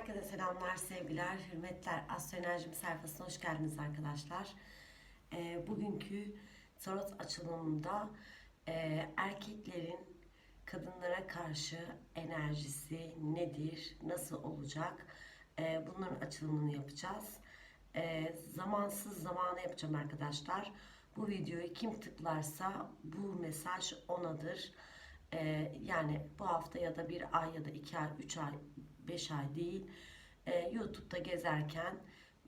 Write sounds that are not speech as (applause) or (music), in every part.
Herkese selamlar, sevgiler, hürmetler. Astro Enerjim sayfasına hoş geldiniz arkadaşlar. Ee, bugünkü tarot açılımında e, erkeklerin kadınlara karşı enerjisi nedir, nasıl olacak? E, bunların açılımını yapacağız. E, zamansız zamana yapacağım arkadaşlar. Bu videoyu kim tıklarsa bu mesaj onadır. E, yani bu hafta ya da bir ay ya da iki ay, üç ay, beş ay değil. E, YouTube'da gezerken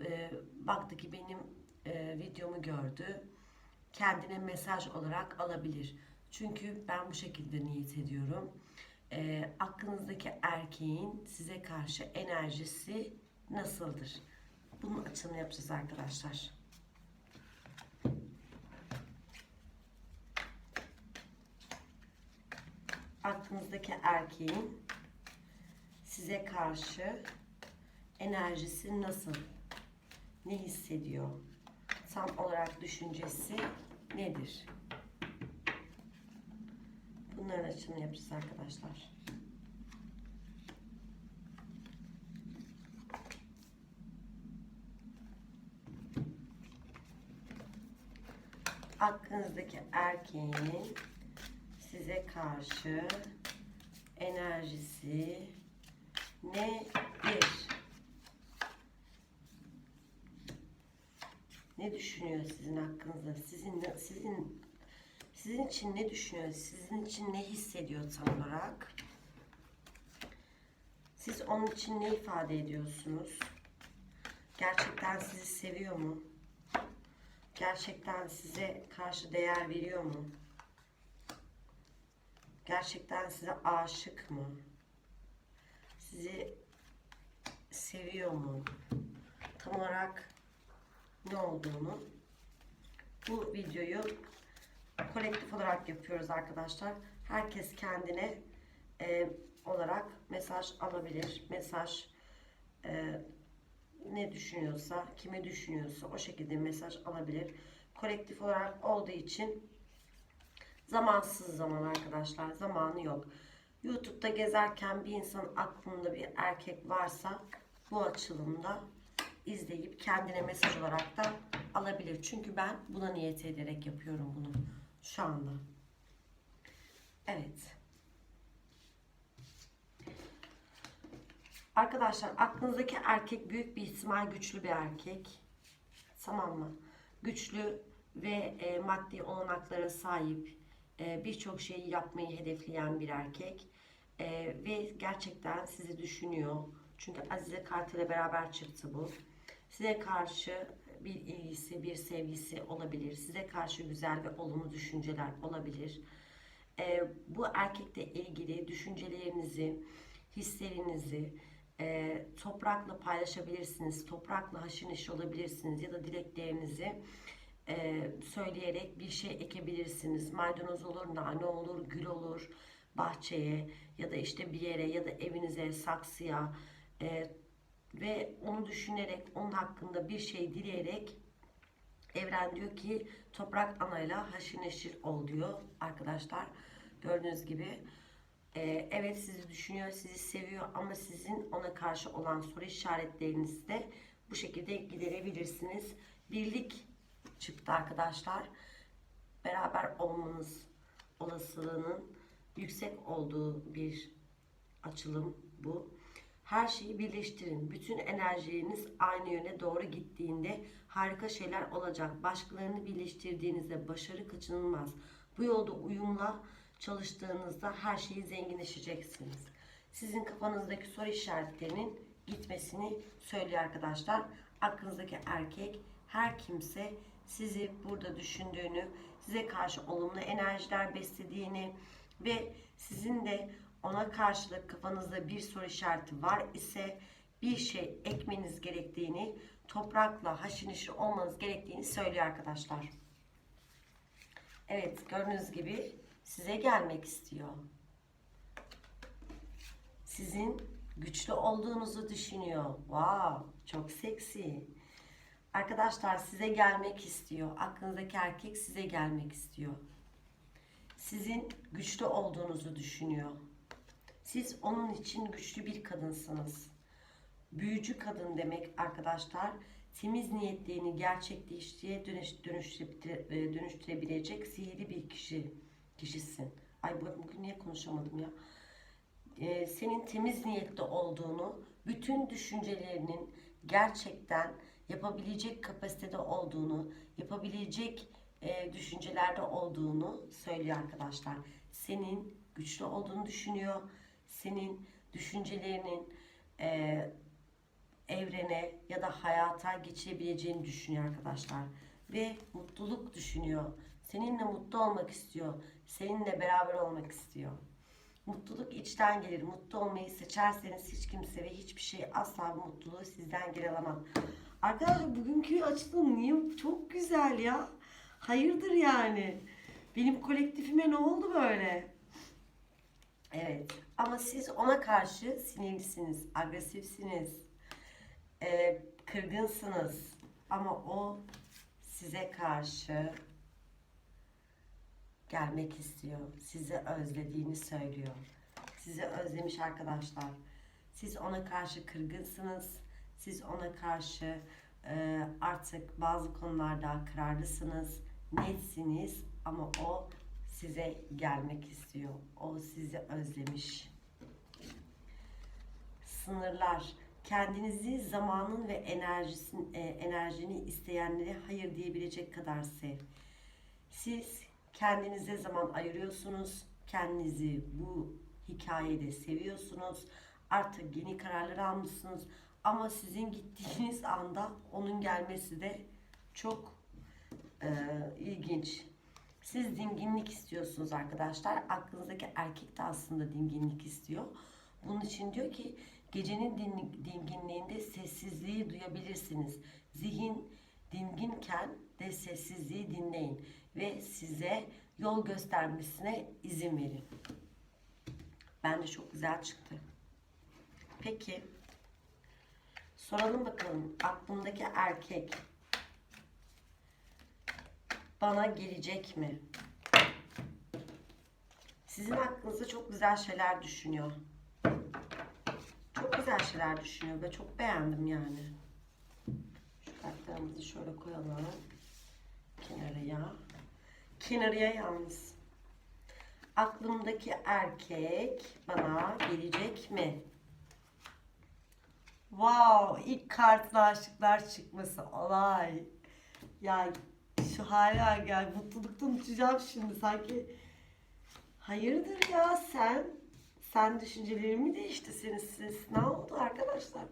e, baktı ki benim e, videomu gördü. Kendine mesaj olarak alabilir. Çünkü ben bu şekilde niyet ediyorum. E, aklınızdaki erkeğin size karşı enerjisi nasıldır? Bunun açılımını yapacağız arkadaşlar. Aklınızdaki erkeğin size karşı enerjisi nasıl? Ne hissediyor? Tam olarak düşüncesi nedir? Bunların açımını yapacağız arkadaşlar. Aklınızdaki erkeğin size karşı enerjisi nedir? Ne düşünüyor sizin hakkınızda? Sizin sizin sizin için ne düşünüyor? Sizin için ne hissediyor tam olarak? Siz onun için ne ifade ediyorsunuz? Gerçekten sizi seviyor mu? Gerçekten size karşı değer veriyor mu? Gerçekten size aşık mı? Sizi seviyor mu? Tam olarak ne olduğunu bu videoyu kolektif olarak yapıyoruz arkadaşlar. Herkes kendine e, olarak mesaj alabilir. Mesaj e, ne düşünüyorsa, kime düşünüyorsa o şekilde mesaj alabilir. Kolektif olarak olduğu için zamansız zaman arkadaşlar. Zamanı yok. YouTube'da gezerken bir insan aklında bir erkek varsa bu açılımda izleyip kendine mesaj olarak da alabilir. Çünkü ben buna niyet ederek yapıyorum bunu şu anda. Evet. Arkadaşlar aklınızdaki erkek büyük bir ihtimal güçlü bir erkek. Tamam mı? Güçlü ve e, maddi olanaklara sahip, e, birçok şeyi yapmayı hedefleyen bir erkek. E, ve gerçekten sizi düşünüyor. Çünkü Azize Kart ile beraber çıktı bu. Size karşı bir ilgisi, bir sevgisi olabilir. Size karşı güzel ve olumlu düşünceler olabilir. E, bu erkekle ilgili düşüncelerinizi, hislerinizi e, toprakla paylaşabilirsiniz. Toprakla haşır neşir olabilirsiniz ya da dileklerinizi e, söyleyerek bir şey ekebilirsiniz. Maydanoz olur, nane olur, gül olur bahçeye ya da işte bir yere ya da evinize, saksıya e, ve onu düşünerek, onun hakkında bir şey dileyerek evren diyor ki toprak anayla haşır neşir ol diyor arkadaşlar. Gördüğünüz gibi e, evet sizi düşünüyor, sizi seviyor ama sizin ona karşı olan soru işaretlerinizi de bu şekilde giderebilirsiniz. Birlik çıktı arkadaşlar. Beraber olmanız olasılığının yüksek olduğu bir açılım bu. Her şeyi birleştirin. Bütün enerjileriniz aynı yöne doğru gittiğinde harika şeyler olacak. Başkalarını birleştirdiğinizde başarı kaçınılmaz. Bu yolda uyumla çalıştığınızda her şeyi zenginleşeceksiniz. Sizin kafanızdaki soru işaretlerinin gitmesini söylüyor arkadaşlar. Aklınızdaki erkek her kimse sizi burada düşündüğünü, size karşı olumlu enerjiler beslediğini ve sizin de ona karşılık kafanızda bir soru işareti var ise bir şey ekmeniz gerektiğini, toprakla haşır neşir olmanız gerektiğini söylüyor arkadaşlar. Evet gördüğünüz gibi size gelmek istiyor. Sizin güçlü olduğunuzu düşünüyor. Wow, çok seksi. Arkadaşlar size gelmek istiyor. Aklınızdaki erkek size gelmek istiyor. Sizin güçlü olduğunuzu düşünüyor. Siz onun için güçlü bir kadınsınız. büyücü kadın demek arkadaşlar. Temiz niyetlerini gerçekleştiğe dönüş, dönüştüre- e, dönüştürebilecek sihirli bir kişi kişisin. Ay bu- bugün niye konuşamadım ya? Ee, senin temiz niyetli olduğunu, bütün düşüncelerinin gerçekten yapabilecek kapasitede olduğunu, yapabilecek e, düşüncelerde olduğunu söylüyor arkadaşlar. Senin güçlü olduğunu düşünüyor. Senin düşüncelerinin e, evrene ya da hayata geçirebileceğini düşünüyor arkadaşlar. Ve mutluluk düşünüyor. Seninle mutlu olmak istiyor. Seninle beraber olmak istiyor. Mutluluk içten gelir. Mutlu olmayı seçerseniz hiç kimse ve hiçbir şey asla bu mutluluğu sizden geri alamaz. Arkadaşlar bugünkü açılım niye çok güzel ya? Hayırdır yani? Benim kolektifime ne oldu böyle? Evet. Ama siz ona karşı sinirlisiniz, agresifsiniz, e, kırgınsınız. Ama o size karşı gelmek istiyor. Sizi özlediğini söylüyor. Sizi özlemiş arkadaşlar. Siz ona karşı kırgınsınız. Siz ona karşı e, artık bazı konularda kararlısınız, netsiniz ama o size gelmek istiyor. O sizi özlemiş. Sınırlar. Kendinizi zamanın ve enerjisin, e, enerjini isteyenlere hayır diyebilecek kadar sev. Siz kendinize zaman ayırıyorsunuz. Kendinizi bu hikayede seviyorsunuz. Artık yeni kararlar almışsınız. Ama sizin gittiğiniz anda onun gelmesi de çok e, ilginç. Siz dinginlik istiyorsunuz arkadaşlar. Aklınızdaki erkek de aslında dinginlik istiyor. Bunun için diyor ki gecenin din- dinginliğinde sessizliği duyabilirsiniz. Zihin dinginken de sessizliği dinleyin ve size yol göstermesine izin verin. Bence çok güzel çıktı. Peki soralım bakalım aklımdaki erkek bana gelecek mi? Sizin aklınızda çok güzel şeyler düşünüyor. Çok güzel şeyler düşünüyor ve çok beğendim yani. Şu kartlarımızı şöyle koyalım. Kenarıya. Kenarıya yalnız. Aklımdaki erkek bana gelecek mi? Wow, ilk kartla aşıklar çıkması olay. Ya şu hala gel mutluluktan uçacağım şimdi sanki. Hayırdır ya sen? Sen düşüncelerin mi değişti senin siz? Ne oldu arkadaşlar?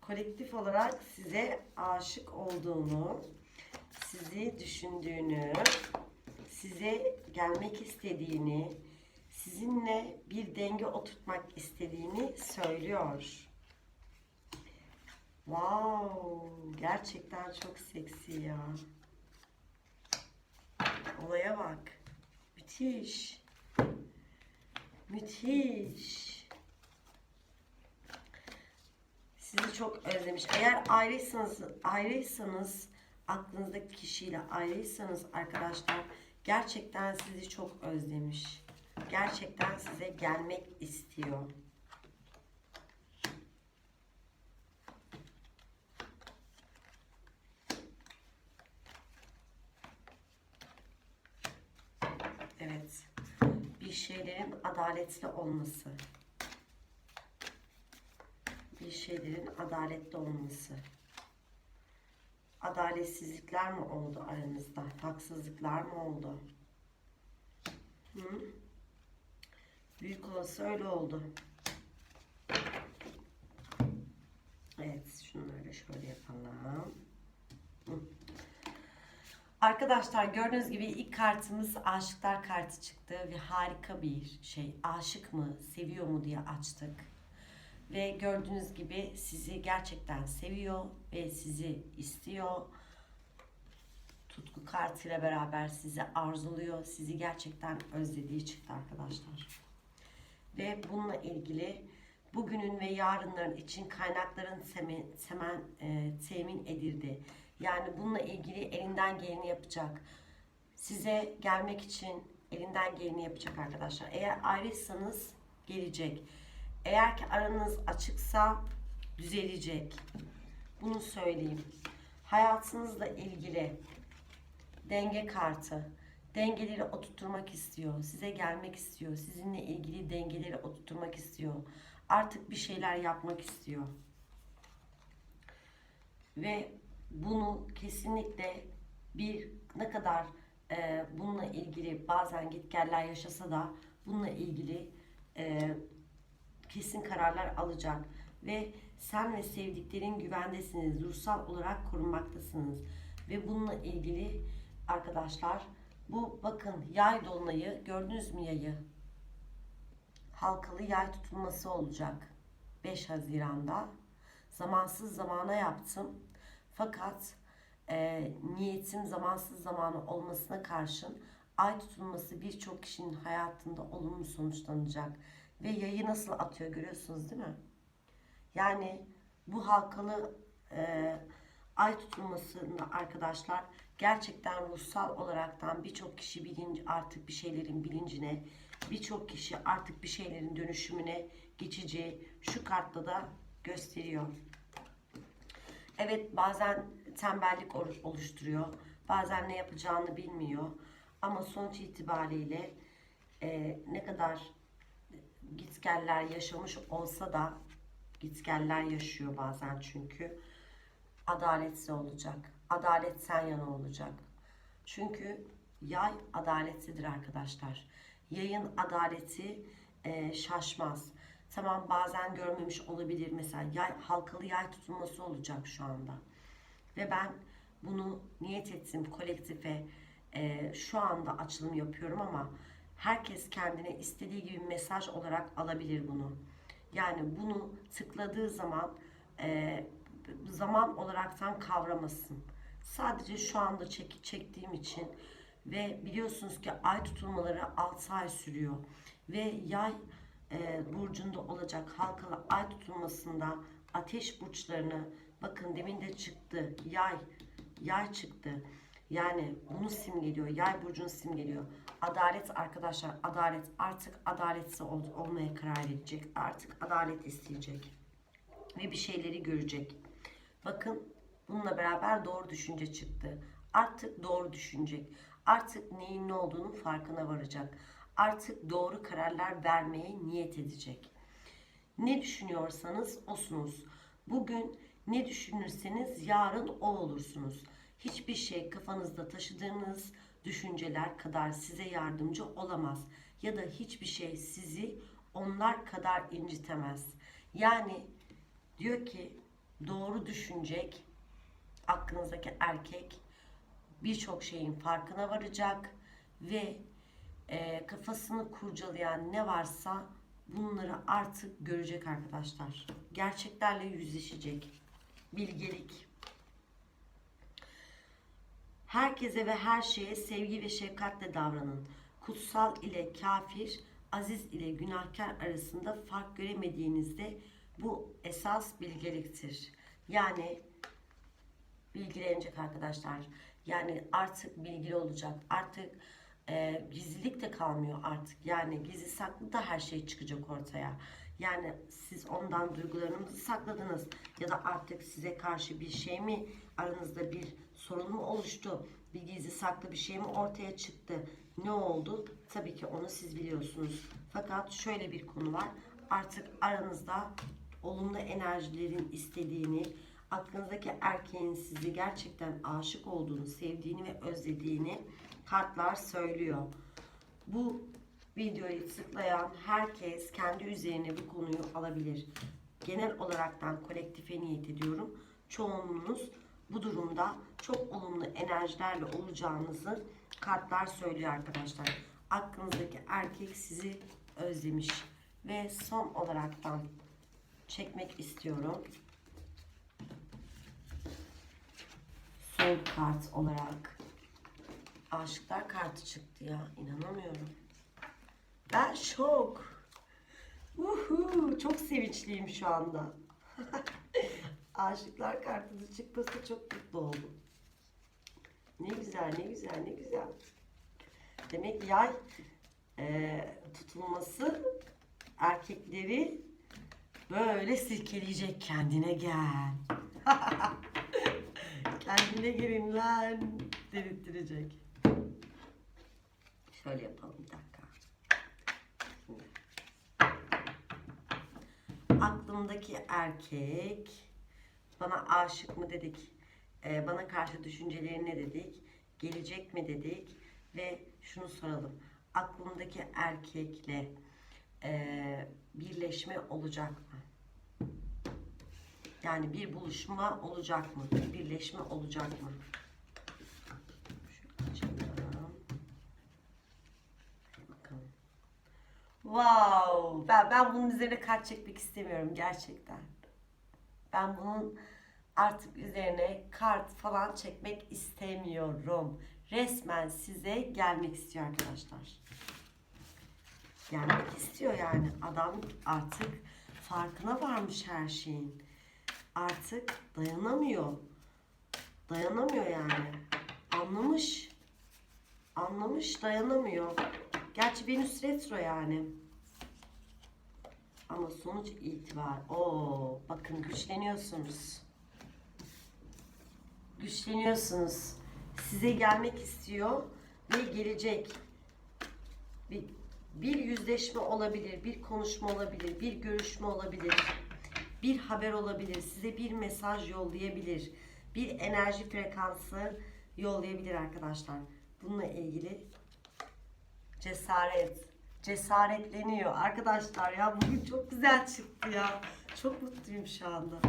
Kolektif olarak size aşık olduğunu, sizi düşündüğünü, size gelmek istediğini, sizinle bir denge oturtmak istediğini söylüyor. Wow, gerçekten çok seksi ya. Olaya bak. Müthiş. Müthiş. Sizi çok özlemiş. Eğer ayrıysanız, ayrıysanız aklınızdaki kişiyle ayrıysanız arkadaşlar gerçekten sizi çok özlemiş. Gerçekten size gelmek istiyor. Evet. Bir şeylerin adaletli olması. Bir şeylerin adaletli olması. Adaletsizlikler mi oldu aranızda? Haksızlıklar mı oldu? Hı? Büyük olası öyle oldu. Evet, şunları şöyle yapalım. Hı. Arkadaşlar gördüğünüz gibi ilk kartımız aşıklar kartı çıktı ve harika bir şey. Aşık mı, seviyor mu diye açtık. Ve gördüğünüz gibi sizi gerçekten seviyor ve sizi istiyor. Tutku kartıyla beraber sizi arzuluyor. Sizi gerçekten özlediği çıktı arkadaşlar. Ve bununla ilgili bugünün ve yarınların için kaynakların semen, semen, e, temin edildi. Yani bununla ilgili elinden geleni yapacak. Size gelmek için elinden geleni yapacak arkadaşlar. Eğer ayrıysanız gelecek. Eğer ki aranız açıksa düzelecek. Bunu söyleyeyim. Hayatınızla ilgili denge kartı dengeleri oturtmak istiyor. Size gelmek istiyor. Sizinle ilgili dengeleri oturtmak istiyor. Artık bir şeyler yapmak istiyor. Ve bunu kesinlikle bir ne kadar e, bununla ilgili bazen gitgeller yaşasa da bununla ilgili e, kesin kararlar alacak ve sen ve sevdiklerin güvendesiniz, ruhsal olarak korunmaktasınız ve bununla ilgili arkadaşlar bu bakın yay dolunayı gördünüz mü yayı? Halkalı yay tutulması olacak 5 Haziran'da. Zamansız zamana yaptım. Fakat e, niyetim zamansız zamanı olmasına karşın ay tutulması birçok kişinin hayatında olumlu sonuçlanacak. Ve yayı nasıl atıyor görüyorsunuz değil mi? Yani bu halkalı e, ay tutulmasında arkadaşlar gerçekten ruhsal olaraktan birçok kişi bilinç artık bir şeylerin bilincine, birçok kişi artık bir şeylerin dönüşümüne geçeceği şu kartta da gösteriyor. Evet bazen tembellik olu- oluşturuyor. Bazen ne yapacağını bilmiyor. Ama sonuç itibariyle e, ne kadar gitgeller yaşamış olsa da gitgeller yaşıyor bazen çünkü adaletli olacak. Adalet sen yana olacak. Çünkü yay adaletlidir arkadaşlar. Yayın adaleti e, şaşmaz. Tamam bazen görmemiş olabilir. Mesela yay, halkalı yay tutulması olacak şu anda. Ve ben bunu niyet ettim kolektife. e, şu anda açılım yapıyorum ama herkes kendine istediği gibi mesaj olarak alabilir bunu. Yani bunu tıkladığı zaman e, zaman olaraktan kavramasın. Sadece şu anda çek, çektiğim için ve biliyorsunuz ki ay tutulmaları 6 ay sürüyor ve yay e, burcunda olacak halkalı ay tutulmasında ateş burçlarını bakın demin de çıktı yay yay çıktı. Yani bunu simgeliyor yay burcunu simgeliyor adalet arkadaşlar adalet artık adaletsiz ol, olmaya karar verecek artık adalet isteyecek ve bir şeyleri görecek. Bakın bununla beraber doğru düşünce çıktı. Artık doğru düşünecek. Artık neyin ne olduğunun farkına varacak artık doğru kararlar vermeye niyet edecek ne düşünüyorsanız osunuz. Bugün ne düşünürseniz yarın o olursunuz. Hiçbir şey kafanızda taşıdığınız düşünceler kadar size yardımcı olamaz. Ya da hiçbir şey sizi onlar kadar incitemez. Yani diyor ki doğru düşünecek aklınızdaki erkek birçok şeyin farkına varacak ve e, kafasını kurcalayan ne varsa bunları artık görecek arkadaşlar. Gerçeklerle yüzleşecek. Bilgelik. Herkese ve her şeye sevgi ve şefkatle davranın. Kutsal ile kafir, aziz ile günahkar arasında fark göremediğinizde bu esas bilgeliktir. Yani bilgilenecek arkadaşlar. Yani artık bilgili olacak. Artık e, gizlilik de kalmıyor artık. Yani gizli saklı da her şey çıkacak ortaya. Yani siz ondan duygularınızı sakladınız ya da artık size karşı bir şey mi aranızda bir sorun mu oluştu? Bir gizli saklı bir şey mi ortaya çıktı? Ne oldu? Tabii ki onu siz biliyorsunuz. Fakat şöyle bir konu var. Artık aranızda olumlu enerjilerin istediğini, aklınızdaki erkeğin sizi gerçekten aşık olduğunu, sevdiğini ve özlediğini kartlar söylüyor. Bu videoyu tıklayan herkes kendi üzerine bu konuyu alabilir. Genel olaraktan kolektife niyet ediyorum. Çoğunluğunuz bu durumda çok olumlu enerjilerle olacağınızı kartlar söylüyor arkadaşlar. Aklınızdaki erkek sizi özlemiş. Ve son olaraktan çekmek istiyorum. Sol kart olarak aşıklar kartı çıktı ya. İnanamıyorum. Ben şok. Uhu, çok sevinçliyim şu anda. (laughs) aşıklar kartının çıkması çok mutlu oldum. Ne güzel, ne güzel, ne güzel. Demek yay e, tutulması erkekleri Böyle silkeleyecek kendine gel. (laughs) kendine gelin lan dedirttirecek. Şöyle yapalım bir dakika. Şimdi. Aklımdaki erkek bana aşık mı dedik, e, bana karşı düşünceleri ne dedik, gelecek mi dedik ve şunu soralım. Aklımdaki erkekle e, birleşme olacak mı? Yani bir buluşma olacak mı? Bir birleşme olacak mı? Wow! Ben, ben bunun üzerine kart çekmek istemiyorum gerçekten. Ben bunun artık üzerine kart falan çekmek istemiyorum. Resmen size gelmek istiyor arkadaşlar. Gelmek istiyor yani. Adam artık farkına varmış her şeyin. Artık dayanamıyor. Dayanamıyor yani. Anlamış. Anlamış dayanamıyor. Gerçi Venüs retro yani. Ama sonuç itibar. Oo, bakın güçleniyorsunuz. Güçleniyorsunuz. Size gelmek istiyor ve gelecek. Bir, bir yüzleşme olabilir, bir konuşma olabilir, bir görüşme olabilir, bir haber olabilir, size bir mesaj yollayabilir, bir enerji frekansı yollayabilir arkadaşlar. Bununla ilgili cesaret, cesaretleniyor. Arkadaşlar ya bugün çok güzel çıktı ya. Çok mutluyum şu anda.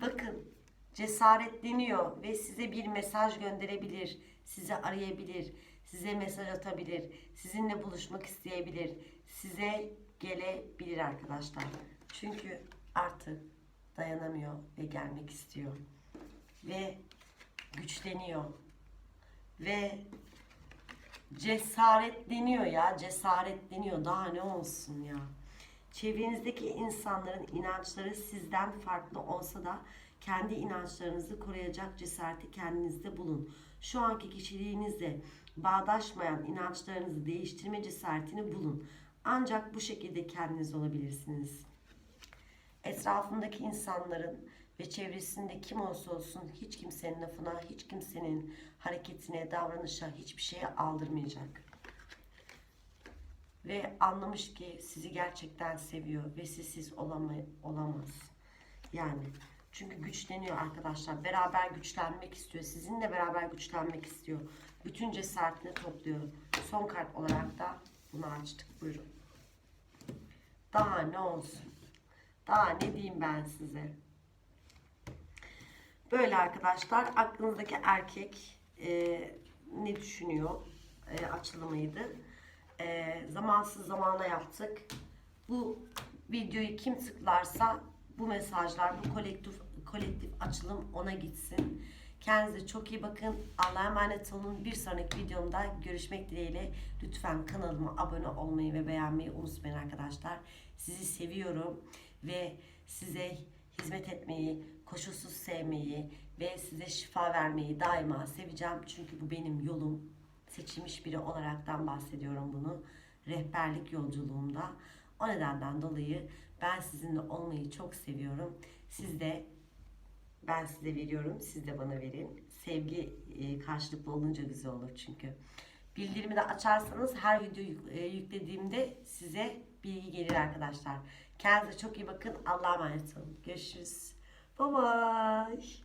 Bakın cesaretleniyor ve size bir mesaj gönderebilir, sizi arayabilir, size mesaj atabilir, sizinle buluşmak isteyebilir, size gelebilir arkadaşlar. Çünkü artık dayanamıyor ve gelmek istiyor. Ve güçleniyor. Ve cesaretleniyor ya, cesaretleniyor. Daha ne olsun ya. Çevrenizdeki insanların inançları sizden farklı olsa da kendi inançlarınızı koruyacak cesareti kendinizde bulun. Şu anki kişiliğinizle bağdaşmayan inançlarınızı değiştirme cesaretini bulun. Ancak bu şekilde kendiniz olabilirsiniz. Etrafındaki insanların ve çevresinde kim olursa olsun hiç kimsenin lafına, hiç kimsenin hareketine, davranışa, hiçbir şeye aldırmayacak ve anlamış ki sizi gerçekten seviyor ve sizsiz olamay olamaz. Yani çünkü güçleniyor arkadaşlar. Beraber güçlenmek istiyor. Sizinle beraber güçlenmek istiyor. Bütün cesaretini topluyor. Son kart olarak da bunu açtık. Buyurun. Daha ne olsun? Daha ne diyeyim ben size? Böyle arkadaşlar aklınızdaki erkek e, ne düşünüyor? E, açılımıydı e, zamansız zamana yaptık. Bu videoyu kim tıklarsa bu mesajlar, bu kolektif kolektif açılım ona gitsin. Kendinize çok iyi bakın. Allah'a emanet olun. Bir sonraki videomda görüşmek dileğiyle. Lütfen kanalıma abone olmayı ve beğenmeyi unutmayın arkadaşlar. Sizi seviyorum ve size hizmet etmeyi, koşulsuz sevmeyi ve size şifa vermeyi daima seveceğim. Çünkü bu benim yolum seçilmiş biri olaraktan bahsediyorum bunu. Rehberlik yolculuğumda. O nedenden dolayı ben sizinle olmayı çok seviyorum. Siz de ben size veriyorum, siz de bana verin. Sevgi e, karşılıklı olunca güzel olur çünkü. Bildirimi de açarsanız her video e, yüklediğimde size bilgi gelir arkadaşlar. Kendinize çok iyi bakın. Allah'a emanet olun. Görüşürüz. Bye bye.